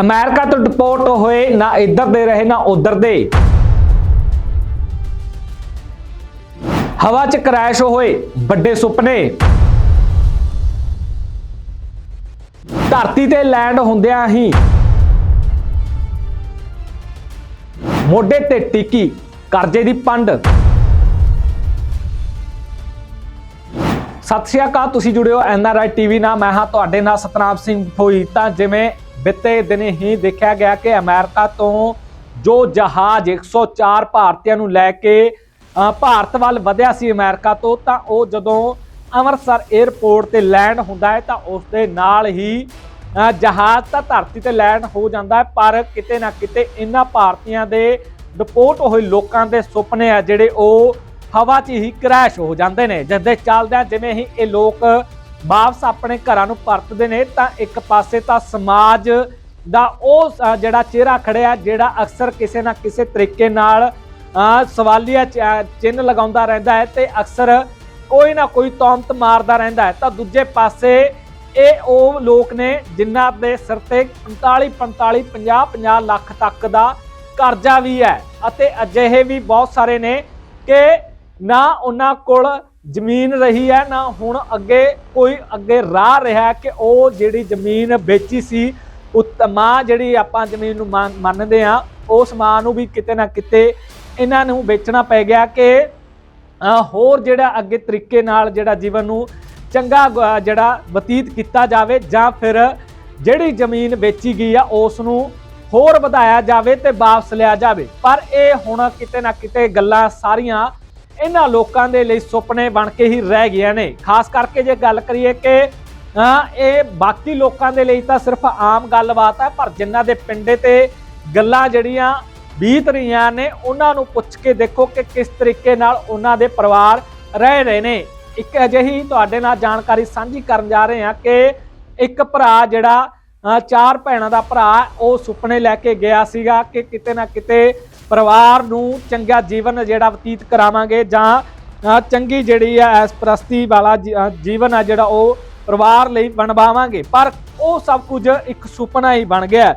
America ਤੋਂ deport ਹੋਏ, ਨਾ ਇੱਧਰ ਦੇ ਰਹੇ, ਨਾ ਉੱਧਰ ਦੇ। ਹਵਾ 'ਚ ਕ੍ਰੈਸ਼ ਹੋਏ, ਵੱਡੇ ਸੁਪਨੇ। ਧਰਤੀ ਤੇ ਲੈਂਡ ਹੁੰਦਿਆਂ ਹੀ ਮੋਢੇ ਤੇ ਟਿੱਕੀ, ਕਰਜ਼ੇ ਦੀ ਪੰਡ। ਸਤਿ ਸ਼੍ਰੀ ਅਕਾਲ, ਤੁਸੀਂ ਜੁੜਿਓ ਐਨਆਰਆਈ ਟੀਵੀ ਨਾਲ। ਮੈਂ ਹਾਂ ਤੁਹਾਡੇ ਨਾਲ ਸਤਨਾਮ ਸਿੰਘ ਫੋਈ ਤਾਂ ਜਿਵੇਂ ਬਿੱਤੇ ਦਿਨ ਹੀ ਦੇਖਿਆ ਗਿਆ ਕਿ ਅਮਰੀਕਾ ਤੋਂ ਜੋ ਜਹਾਜ਼ 104 ਭਾਰਤੀਆਂ ਨੂੰ ਲੈ ਕੇ ਭਾਰਤ ਵੱਲ ਵਧਿਆ ਸੀ ਅਮਰੀਕਾ ਤੋਂ, ਤਾਂ ਉਹ ਜਦੋਂ ਅੰਮ੍ਰਿਤਸਰ 에ਅਰਪੋਰਟ ਤੇ ਲੈਂਡ ਹੁੰਦਾ ਹੈ, ਤਾਂ ਉਸ ਦੇ ਨਾਲ ਹੀ ਜਹਾਜ਼ ਤਾਂ ਧਰਤੀ ਤੇ ਲੈਂਡ ਹੋ ਜਾਂਦਾ ਪਰ ਕਿਤੇ ਨਾ ਕਿਤੇ ਇਹਨਾਂ ਭਾਰਤੀਆਂ ਦੇ ਡਿਪੋਰਟ ਹੋਏ ਲੋਕਾਂ ਦੇ ਸੁਪਨੇ ਆ ਜਿਹੜੇ ਉਹ ਹਵਾ 'ਚ ਹੀ ਕ੍ਰੈਸ਼ ਹੋ ਜਾਂਦੇ ਨੇ। ਜਿਸ ਦੇ ਚੱਲਦਿਆਂ ਜਿਵੇਂ ਹੀ ਇਹ ਲੋਕ ਵਾਪਸ ਆਪਣੇ ਘਰਾਂ ਨੂੰ ਪਰਤਦੇ ਨੇ, ਤਾਂ ਇੱਕ ਪਾਸੇ ਤਾਂ ਸਮਾਜ ਦਾ ਉਹ ਜਿਹੜਾ ਚਿਹਰਾ ਖੜਿਆ, ਜਿਹੜਾ ਅਕਸਰ ਕਿਸੇ ਨਾ ਕਿਸੇ ਤਰੀਕੇ ਨਾਲ ਸਵਾਲੀਆ ਚ- ਚਿੰਨ੍ਹ ਲਗਾਉਂਦਾ ਰਹਿੰਦਾ ਹੈ ਤੇ ਅਕਸਰ ਕੋਈ ਨਾ ਕੋਈ ਤੌਮਤ ਮਾਰਦਾ ਰਹਿੰਦਾ ਹੈ। ਤਾਂ ਦੂਜੇ ਪਾਸੇ ਇਹ ਉਹ ਲੋਕ ਨੇ ਜਿਨ੍ਹਾਂ ਦੇ ਸਿਰ ਤੇ 45 45 50 50 ਲੱਖ ਤੱਕ ਦਾ ਕਰਜ਼ਾ ਵੀ ਹੈ। ਅਤੇ ਅਜਿਹੇ ਵੀ ਬਹੁਤ ਸਾਰੇ ਨੇ ਕਿ ਨਾ ਉਹਨਾਂ ਕੋਲ ਜ਼ਮੀਨ ਰਹੀ ਹੈ ਨਾ ਹੁਣ ਅੱਗੇ ਕੋਈ ਅੱਗੇ ਰਾਹ ਰਿਹਾ ਕਿ ਉਹ ਜਿਹੜੀ ਜ਼ਮੀਨ ਵੇਚੀ ਸੀ, ਉਤਮਾ ਜਿਹੜੀ ਆਪਾਂ ਜ਼ਮੀਨ ਨੂੰ ਮੰਨ- ਮੰਨਦੇ ਆ ਉਸ ਮਾਂ ਨੂੰ ਵੀ ਕਿਤੇ ਨਾ ਕਿਤੇ ਇਹਨਾਂ ਨੂੰ ਵੇਚਣਾ ਪੈ ਗਿਆ ਕਿ ਹੋਰ ਜਿਹੜਾ ਅੱਗੇ ਤਰੀਕੇ ਨਾਲ ਜਿਹੜਾ ਜੀਵਨ ਨੂੰ ਚੰਗਾ ਜਿਹੜਾ ਬਤੀਤ ਕੀਤਾ ਜਾਵੇ ਜਾਂ ਫਿਰ ਜਿਹੜੀ ਜ਼ਮੀਨ ਵੇਚੀ ਗਈ ਆ, ਉਸ ਨੂੰ ਹੋਰ ਵਧਾਇਆ ਜਾਵੇ ਤੇ ਵਾਪਸ ਲਿਆ ਜਾਵੇ। ਪਰ ਇਹ ਹੁਣ ਕਿਤੇ ਨਾ ਕਿਤੇ ਗੱਲਾਂ ਸਾਰੀਆਂ ਇਹਨਾਂ ਲੋਕਾਂ ਦੇ ਲਈ ਸੁਪਨੇ ਬਣ ਕੇ ਹੀ ਰਹਿ ਗਈਆਂ ਨੇ। ਖਾਸ ਕਰਕੇ ਜੇ ਗੱਲ ਕਰੀਏ ਕਿ ਇਹ ਬਾਕੀ ਲੋਕਾਂ ਦੇ ਲਈ ਤਾਂ ਸਿਰਫ ਆਮ ਗੱਲਬਾਤ ਹੈ ਪਰ ਜਿਨ੍ਹਾਂ ਦੇ ਪਿੰਡੇ ਤੇ ਗੱਲਾਂ ਜਿਹੜੀਆਂ ਬੀਤ ਰਹੀਆਂ ਨੇ, ਉਹਨਾਂ ਨੂੰ ਪੁੱਛ ਕੇ ਦੇਖੋ ਕਿ ਕਿਸ ਤਰੀਕੇ ਨਾਲ ਉਹਨਾਂ ਦੇ ਪਰਿਵਾਰ ਰਹਿ ਰਹੇ ਨੇ। ਇੱਕ ਅਜਿਹੀ ਤੁਹਾਡੇ ਨਾਲ ਜਾਣਕਾਰੀ ਸਾਂਝੀ ਕਰਨ ਜਾ ਰਹੇ ਹਾਂ ਕਿ ਇੱਕ ਭਰਾ ਜਿਹੜਾ ਚਾਰ ਭੈਣਾਂ ਦਾ ਭਰਾ, ਉਹ ਸੁਪਨੇ ਲੈ ਕੇ ਗਿਆ ਸੀਗਾ ਕਿ ਕਿਤੇ ਨਾ ਕਿਤੇ ਪਰਿਵਾਰ ਨੂੰ ਚੰਗਾ ਜੀਵਨ ਜਿਹੜਾ ਬਤੀਤ ਕਰਾਵਾਂਗੇ ਜਾਂ ਚੰਗੀ ਜਿਹੜੀ ਆ ਐਸ ਪ੍ਰਸਤੀ ਵਾਲਾ ਜੀ- ਜੀਵਨ ਆ ਜਿਹੜਾ ਉਹ ਪਰਿਵਾਰ ਲਈ ਬਣਵਾਵਾਂਗੇ। ਪਰ ਉਹ ਸਭ ਕੁਝ ਇੱਕ ਸੁਪਨਾ ਹੀ ਬਣ ਗਿਆ।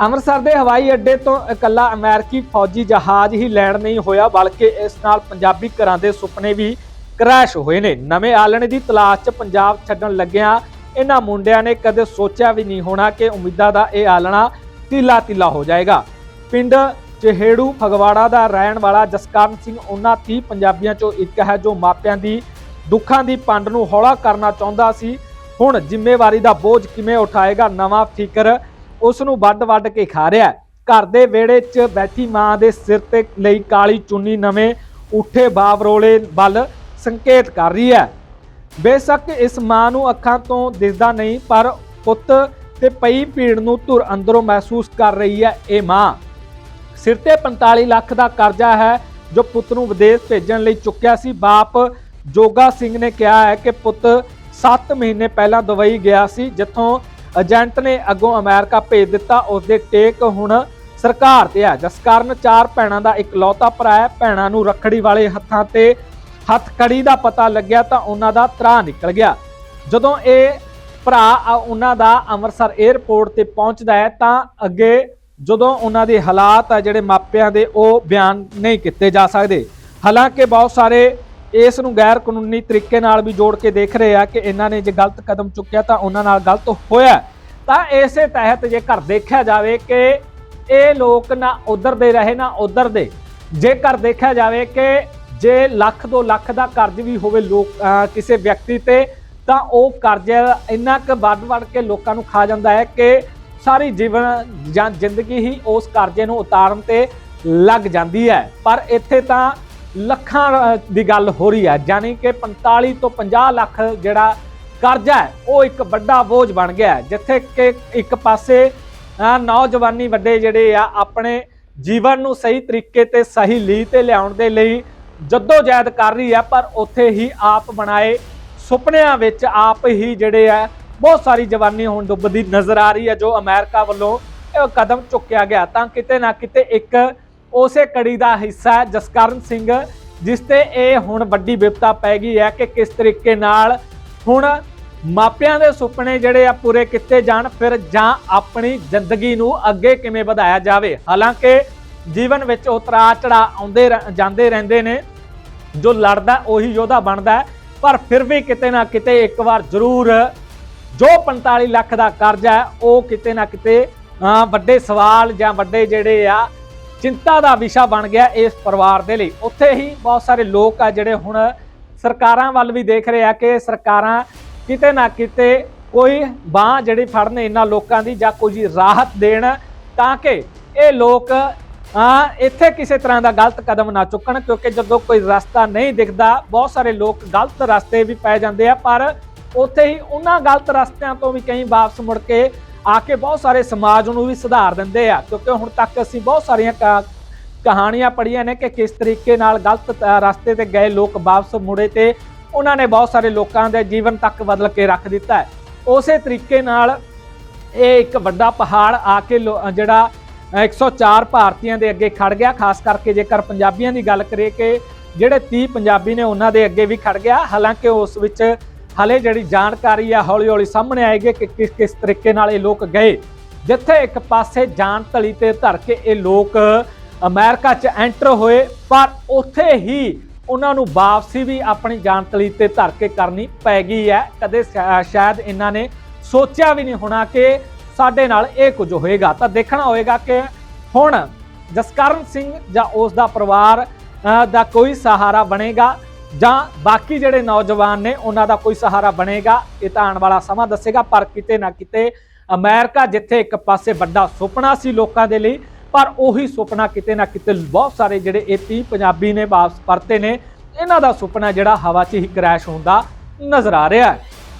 ਅੰਮ੍ਰਿਤਸਰ ਦੇ ਹਵਾਈ ਅੱਡੇ ਤੋਂ ਇਕੱਲਾ ਅਮਰੀਕੀ ਫੌਜੀ ਜਹਾਜ਼ ਹੀ ਲੈਣ ਨਹੀਂ ਹੋਇਆ, ਬਲਕਿ ਇਸ ਨਾਲ ਪੰਜਾਬੀ ਘਰਾਂ ਦੇ ਸੁਪਨੇ ਵੀ ਕ੍ਰੈਸ਼ ਹੋਏ ਨੇ। ਨਵੇਂ ਆਲਣੇ ਦੀ ਤਲਾਸ਼ 'ਚ ਪੰਜਾਬ ਛੱਡਣ ਲੱਗਿਆਂ ਇਹਨਾਂ ਮੁੰਡਿਆਂ ਨੇ ਕਦੇ ਸੋਚਿਆ ਵੀ ਨਹੀਂ ਹੋਣਾ ਕਿ ਉਮੀਦਾਂ ਦਾ ਇਹ ਆਲਣਾ ਤੀਲਾ ਤੀਲਾ ਹੋ ਜਾਏਗਾ। ਪਿੰਡ ਚਹੇੜੂ ਫਗਵਾੜਾ ਦਾ ਰਹਿਣ ਵਾਲਾ ਜਸਕਰਨ ਸਿੰਘ, ਉਹਨਾਂ 30 ਪੰਜਾਬੀਆਂ ਚੋਂ ਇੱਕ ਹੈ ਜੋ ਮਾਪਿਆਂ ਦੀ ਦੁੱਖਾਂ ਦੀ ਪੰਡ ਨੂੰ ਹੌਲਾ ਕਰਨਾ ਚਾਹੁੰਦਾ ਸੀ। ਹੁਣ ਜ਼ਿੰਮੇਵਾਰੀ ਦਾ ਬੋਝ ਕਿਵੇਂ ਉਠਾਏਗਾ, ਨਵਾਂ ਫਿਕਰ ਉਸ ਨੂੰ ਵੱਡ-ਵੱਡ ਕੇ ਖਾ ਰਿਹਾ ਘਰ ਦੇ ਵਿਹੜੇ 'ਚ ਬੈਠੀ ਮਾਂ ਦੇ ਸਿਰ ਤੇ ਲਈ ਕਾਲੀ ਚੁੰਨੀ ਨਵੇਂ ਉੱਠੇ ਬਾਵਰੋਲੇ ਵੱਲ ਸੰਕੇਤ ਕਰ ਰਹੀ ਹੈ। ਬੇਸ਼ੱਕ ਇਸ ਮਾਂ ਨੂੰ ਅੱਖਾਂ ਤੋਂ ਦਿਸਦਾ ਨਹੀਂ, ਪਰ ਪੁੱਤ ਤੇ ਪਈ ਭੀੜ ਨੂੰ ਧੁਰ ਅੰਦਰੋਂ ਮਹਿਸੂਸ ਕਰ ਰਹੀ ਹੈ ਇਹ ਮਾਂ। ਸਿਰ ਤੇ 45 ਲੱਖ ਦਾ ਕਰਜ਼ਾ ਹੈ ਜੋ ਪੁੱਤ ਨੂੰ ਵਿਦੇਸ਼ ਭੇਜਣ ਲਈ ਚੁੱਕਿਆ ਸੀ। ਬਾਪ ਜੋਗਾ ਸਿੰਘ ਨੇ ਕਿਹਾ ਹੈ ਕਿ ਪੁੱਤ 7 ਮਹੀਨੇ ਪਹਿਲਾਂ ਦੁਬਈ ਗਿਆ ਸੀ, ਜਿੱਥੋਂ ਏਜੰਟ ਨੇ ਅੱਗੋਂ ਅਮਰੀਕਾ ਭੇਜ ਦਿੱਤਾ। ਉਸ ਦੇ ਟੇਕ ਹੁਣ ਸਰਕਾਰ ਤੇ ਹੈ। ਜਿਸ ਕਾਰਨ ਚਾਰ ਭੈਣਾਂ ਦਾ ਇਕਲੌਤਾ ਭਰਾ ਹੈ। ਭੈਣਾਂ ਨੂੰ ਰੱਖੜੀ ਵਾਲੇ ਹੱਥਾਂ ਤੇ ਹੱਥ ਕੜੀ ਦਾ ਪਤਾ ਲੱਗਿਆ ਤਾਂ ਉਹਨਾਂ ਦਾ ਤਰਾ ਨਿਕਲ ਗਿਆ। ਜਦੋਂ ਇਹ ਭਰਾ ਉਹਨਾਂ ਦਾ ਅੰਮ੍ਰਿਤਸਰ 에ਅਰਪੋਰਟ ਤੇ ਪਹੁੰਚਦਾ ਹੈ ਤਾਂ ਅੱਗੇ ਜਦੋਂ ਉਹਨਾਂ ਦੇ ਹਾਲਾਤ ਆ ਜਿਹੜੇ ਮਾਪਿਆਂ ਦੇ, ਉਹ ਬਿਆਨ ਨਹੀਂ ਕੀਤੇ ਜਾ ਸਕਦੇ। ਹਾਲਾਂਕਿ ਬਹੁਤ ਸਾਰੇ ਇਸ ਨੂੰ ਗੈਰ ਕਾਨੂੰਨੀ ਤਰੀਕੇ ਨਾਲ ਵੀ ਜੋੜ ਕੇ ਦੇਖ ਰਹੇ ਆ ਕਿ ਇਹਨਾਂ ਨੇ ਜੇ ਗਲਤ ਕਦਮ ਚੁੱਕਿਆ ਤਾਂ ਉਹਨਾਂ ਨਾਲ ਗਲਤ ਹੋਇਆ। ਤਾਂ ਇਸੇ ਤਹਿਤ ਜੇ ਘਰ ਦੇਖਿਆ ਜਾਵੇ ਕਿ ਇਹ ਲੋਕ ਨਾ ਉਧਰ ਦੇ ਰਹੇ, ਨਾ ਉਧਰ ਦੇ। ਜੇਕਰ ਦੇਖਿਆ ਜਾਵੇ ਕਿ ਜੇ ਲੱਖ 2 ਲੱਖ ਦਾ ਕਰਜ਼ ਵੀ ਹੋਵੇ ਲੋਕ ਕਿਸੇ ਵਿਅਕਤੀ ਤੇ, ਤਾਂ ਉਹ ਕਰਜ਼ਾ ਇੰਨਾ ਕੁ ਵੱਧ ਵੱਧ ਕੇ ਲੋਕਾਂ ਨੂੰ ਖਾ ਜਾਂਦਾ ਹੈ ਕਿ ਸਾਰੀ ਜੀਵਨ ਜਾਂ ਜ਼ਿੰਦਗੀ ਹੀ ਉਸ ਕਰਜ਼ੇ ਨੂੰ ਉਤਾਰਨ ਤੇ ਲੱਗ ਜਾਂਦੀ ਹੈ। ਪਰ ਇੱਥੇ ਤਾਂ ਲੱਖਾਂ ਦੀ ਗੱਲ ਹੋ ਰਹੀ ਹੈ। ਯਾਨੀ ਕਿ 45 ਤੋਂ 50 ਲੱਖ ਜਿਹੜਾ ਕਰਜ਼ਾ ਹੈ, ਉਹ ਇੱਕ ਵੱਡਾ ਬੋਝ ਬਣ ਗਿਆ ਹੈ। ਜਿੱਥੇ ਕਿ ਇੱਕ ਪਾਸੇ ਨੌਜਵਾਨੀ ਵੱਡੇ ਜਿਹੜੇ ਆ, ਆਪਣੇ ਜੀਵਨ ਨੂੰ ਸਹੀ ਤਰੀਕੇ ਤੇ, ਸਹੀ ਲੀਹ ਤੇ ਲਿਆਉਣ ਦੇ ਲਈ ਜੱਦੋ ਜਹਿਦ ਕਰ ਰਹੀ ਹੈ, ਪਰ ਉੱਥੇ ਹੀ ਆਪ ਬਣਾਏ ਸੁਪਨਿਆਂ ਵਿੱਚ ਆਪ ਹੀ ਜਿਹੜੇ ਆ ਬਹੁਤ ਸਾਰੀ ਜਵਾਨੀ ਹੁਣ ਡੁੱਬਦੀ ਨਜ਼ਰ ਆ ਰਹੀ ਹੈ ਜੋ ਅਮਰੀਕਾ ਵੱਲੋਂ ਇਹ ਕਦਮ ਚੁੱਕਿਆ ਗਿਆ ਤਾਂ ਕਿਤੇ ਨਾ ਕਿਤੇ ਇੱਕ ਉਸੇ ਕੜੀ ਦਾ ਹਿੱਸਾ ਜਸਕਰਨ ਸਿੰਘ, ਜਿਸ ਤੇ ਇਹ ਹੁਣ ਵੱਡੀ ਵਿਪਤਾ ਪੈ ਗਈ ਹੈ ਕਿ ਕਿਸ ਤਰੀਕੇ ਨਾਲ ਹੁਣ ਮਾਪਿਆਂ ਦੇ ਸੁਪਨੇ ਜਿਹੜੇ ਆ ਪੂਰੇ ਕੀਤੇ ਜਾਣ, ਫਿਰ ਜਾਂ ਆਪਣੀ ਜ਼ਿੰਦਗੀ ਨੂੰ ਅੱਗੇ ਕਿਵੇਂ ਵਧਾਇਆ ਜਾਵੇ। ਹਾਲਾਂਕਿ ਜੀਵਨ ਵਿੱਚ ਉਤਰਾਅ ਚੜਾ ਆਉਂਦੇ ਰ- ਜਾਂਦੇ ਰਹਿੰਦੇ ਨੇ, ਜੋ ਲੜਦਾ ਉਹੀ ਯੋਧਾ ਬਣਦਾ ਪਰ ਫਿਰ ਵੀ ਕਿਤੇ ਨਾ ਕਿਤੇ ਇੱਕ ਵਾਰ ਜ਼ਰੂਰ ਜੋ 45 ਲੱਖ ਦਾ ਕਰਜ਼ਾ ਹੈ, ਉਹ ਕਿਤੇ ਨਾ ਕਿਤੇ ਵੱਡੇ ਸਵਾਲ ਜਾਂ ਵੱਡੇ ਜਿਹੜੇ ਆ, ਚਿੰਤਾ ਦਾ ਵਿਸ਼ਾ ਬਣ ਗਿਆ ਇਸ ਪਰਿਵਾਰ ਦੇ ਲਈ। ਉੱਥੇ ਹੀ ਬਹੁਤ ਸਾਰੇ ਲੋਕ ਆ ਜਿਹੜੇ ਹੁਣ ਸਰਕਾਰਾਂ ਵੱਲ ਵੀ ਦੇਖ ਰਹੇ ਆ ਕਿ ਸਰਕਾਰਾਂ ਕਿਤੇ ਨਾ ਕਿਤੇ ਕੋਈ ਬਾਹ ਜਿਹੜੀ ਫੜਨ ਇਹਨਾਂ ਲੋਕਾਂ ਦੀ ਜਾਂ ਕੋਈ ਰਾਹਤ ਦੇਣ ਤਾਂ ਕਿ ਇਹ ਲੋਕ ਆ ਇੱਥੇ ਕਿਸੇ ਤਰ੍ਹਾਂ ਦਾ ਗਲਤ ਕਦਮ ਨਾ ਚੁੱਕਣ, ਕਿਉਂਕਿ ਜਦੋਂ ਕੋਈ ਰਸਤਾ ਨਹੀਂ ਦਿਖਦਾ, ਬਹੁਤ ਸਾਰੇ ਲੋਕ ਗਲਤ ਰਸਤੇ ਵੀ ਪੈ ਜਾਂਦੇ ਆ, ਪਰ ਉੱਥੇ ਹੀ ਉਹਨਾਂ ਗਲਤ ਰਸਤਿਆਂ ਤੋਂ ਵੀ ਕਈ ਵਾਪਸ ਮੁੜ ਕੇ ਆ ਕੇ ਬਹੁਤ ਸਾਰੇ ਸਮਾਜ ਨੂੰ ਵੀ ਸੁਧਾਰ ਦਿੰਦੇ ਆ ਕਿਉਂਕਿ ਹੁਣ ਤੱਕ ਅਸੀਂ ਬਹੁਤ ਸਾਰੀਆਂ ਕਾ- ਕਹਾਣੀਆਂ ਪੜ੍ਹੀਆਂ ਨੇ ਕਿ ਕਿਸ ਤਰੀਕੇ ਨਾਲ ਗਲਤ ਰਸਤੇ ਤੇ ਗਏ ਲੋਕ ਵਾਪਸ ਮੁੜੇ ਤੇ ਉਹਨਾਂ ਨੇ ਬਹੁਤ ਸਾਰੇ ਲੋਕਾਂ ਦੇ ਜੀਵਨ ਤੱਕ ਬਦਲ ਕੇ ਰੱਖ ਦਿੱਤਾ ਹੈ। ਉਸੇ ਤਰੀਕੇ ਨਾਲ ਇਹ ਇੱਕ ਵੱਡਾ ਪਹਾੜ ਆ ਕੇ ਲੋ- ਅ, ਜਿਹੜਾ ਅ, 104 ਭਾਰਤੀਆਂ ਦੇ ਅੱਗੇ ਖੜ ਗਿਆ ਖਾਸ ਕਰਕੇ ਜੇਕਰ ਪੰਜਾਬੀਆਂ ਦੀ ਗੱਲ ਕਰੀਏ ਕਿ ਜਿਹੜੇ 30 ਪੰਜਾਬੀ ਨੇ ਉਹਨਾਂ ਦੇ ਅੱਗੇ ਵੀ ਖੜ ਗਿਆ ਹਾਲਾਂਕਿ ਉਸ ਵਿੱਚ ਹਲੇ ਜਿਹੜੀ ਜਾਣਕਾਰੀ ਆ ਹੌਲੀ ਹੌਲੀ ਸਾਹਮਣੇ ਆਏਗੀ ਕਿ ਕਿਸ ਕਿਸ ਤਰੀਕੇ ਨਾਲ ਇਹ ਲੋਕ ਗਏ। ਜਿੱਥੇ ਇੱਕ ਪਾਸੇ ਜਾਨ ਤਲੀ ਤੇ ਧਰ ਕੇ ਇਹ ਲੋਕ ਅਮਰੀਕਾ 'ਚ ਐਂਟਰ ਹੋਏ, ਪਰ ਉੱਥੇ ਹੀ ਉਹਨਾਂ ਨੂੰ ਵਾਪਸੀ ਵੀ ਆਪਣੀ ਜਾਨ ਤਲੀ ਤੇ ਧਰ ਕੇ ਕਰਨੀ ਪੈ ਗਈ ਹੈ। ਕਦੇ ਸ਼ਾਇਦ ਇਹਨਾਂ ਨੇ ਸੋਚਿਆ ਵੀ ਨਹੀਂ ਹੋਣਾ ਕਿ ਸਾਡੇ ਨਾਲ ਇਹ ਕੁਝ ਹੋਏਗਾ। ਤਾਂ ਦੇਖਣਾ ਹੋਏਗਾ ਕਿ ਹੁਣ ਜਸਕਰਨ ਸਿੰਘ ਜਾਂ ਉਸ ਦਾ ਪਰਿਵਾਰ ਦਾ ਕੋਈ ਸਹਾਰਾ ਬਣੇਗਾ। ਜਾਂ ਬਾਕੀ ਜਿਹੜੇ ਨੌਜਵਾਨ ਨੇ, ਉਹਨਾਂ ਦਾ ਕੋਈ ਸਹਾਰਾ ਬਣੇਗਾ, ਇਹ ਤਾਂ ਆਉਣ ਵਾਲਾ ਸਮਾਂ ਦੱਸੇਗਾ, ਪਰ ਕਿਤੇ ਨਾ ਕਿਤੇ ਅਮਰੀਕਾ ਜਿੱਥੇ ਇੱਕ ਪਾਸੇ ਵੱਡਾ ਸੁਪਨਾ ਸੀ ਲੋਕਾਂ ਦੇ ਲਈ, ਪਰ ਉਹੀ ਸੁਪਨਾ ਕਿਤੇ ਨਾ ਕਿਤੇ ਬਹੁਤ ਸਾਰੇ ਜਿਹੜੇ ਇਹ 30 ਪੰਜਾਬੀ ਨੇ ਵਾਪਸ ਪਰਤੇ ਨੇ, ਇਹਨਾਂ ਦਾ ਸੁਪਨਾ ਜਿਹੜਾ ਹਵਾ 'ਚ ਹੀ ਕ੍ਰੈਸ਼ ਹੁੰਦਾ ਨਜ਼ਰ ਆ ਰਿਹਾ ਹੈ।